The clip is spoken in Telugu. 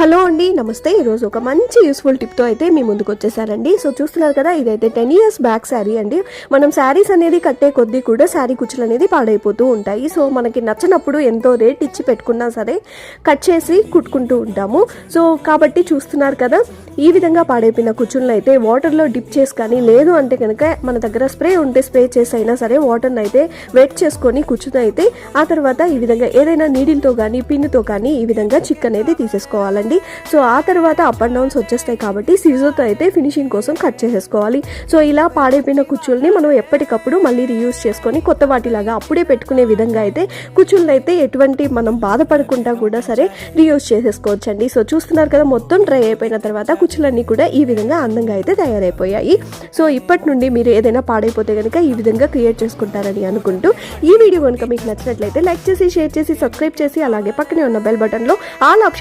హలో అండి నమస్తే. ఈరోజు ఒక మంచి యూస్ఫుల్ టిప్తో అయితే మీ ముందుకు వచ్చేసారండి సో చూస్తున్నారు కదా ఇదైతే టెన్ ఇయర్స్ బ్యాక్ శారీ అండి. మనం శారీస్ అనేది కట్టే కొద్దీ కూడా శారీ కుచ్చులు అనేది పాడైపోతూ ఉంటాయి. సో మనకి నచ్చినప్పుడు ఎంతో రేట్ ఇచ్చి పెట్టుకున్నా సరే కట్ చేసి కుట్టుకుంటూ ఉంటాము. సో కాబట్టి చూస్తున్నారు కదా ఈ విధంగా పాడైపోయిన కుచ్చులను అయితే వాటర్లో డిప్ చేసి కానీ లేదు అంటే కనుక మన దగ్గర స్ప్రే ఉంటే స్ప్రే చేసి అయినా సరే వాటర్ని అయితే వెట్ చేసుకొని కుచ్చును అయితే ఆ తర్వాత ఈ విధంగా ఏదైనా నీడిల్తో కానీ పిన్నుతో కానీ ఈ విధంగా చిక్ అనేది తీసేసుకోవాలండి. సో ఆ తర్వాత అప్ అండ్ డౌన్స్ వచ్చేస్తాయి కాబట్టి సీజర్తో అయితే ఫినిషింగ్ కోసం కట్ చేసేసుకోవాలి. సో ఇలా పాడైపోయిన కుచ్చుల్ని మనం ఎప్పటికప్పుడు మళ్ళీ రీయూస్ చేసుకొని కొత్త వాటిలాగా అప్పుడే పెట్టుకునే విధంగా అయితే కుచ్చులను అయితే ఎటువంటి మనం బాధపడకుండా కూడా సరే రీయూస్ చేసేసుకోవచ్చండి. సో చూస్తున్నారు కదా మొత్తం డ్రై అయిపోయిన తర్వాత కుచ్చులన్నీ కూడా ఈ విధంగా అందంగా అయితే తయారైపోయాయి. సో ఇప్పటి నుండి మీరు ఏదైనా పాడైపోతే కనుక ఈ విధంగా క్రియేట్ చేసుకుంటారని అనుకుంటూ ఈ వీడియో కనుక మీకు నచ్చినట్లయితే లైక్ చేసి షేర్ చేసి సబ్స్క్రైబ్ చేసి అలాగే పక్కనే ఉన్న బెల్ బటన్లో ఆల్ ఆప్షన్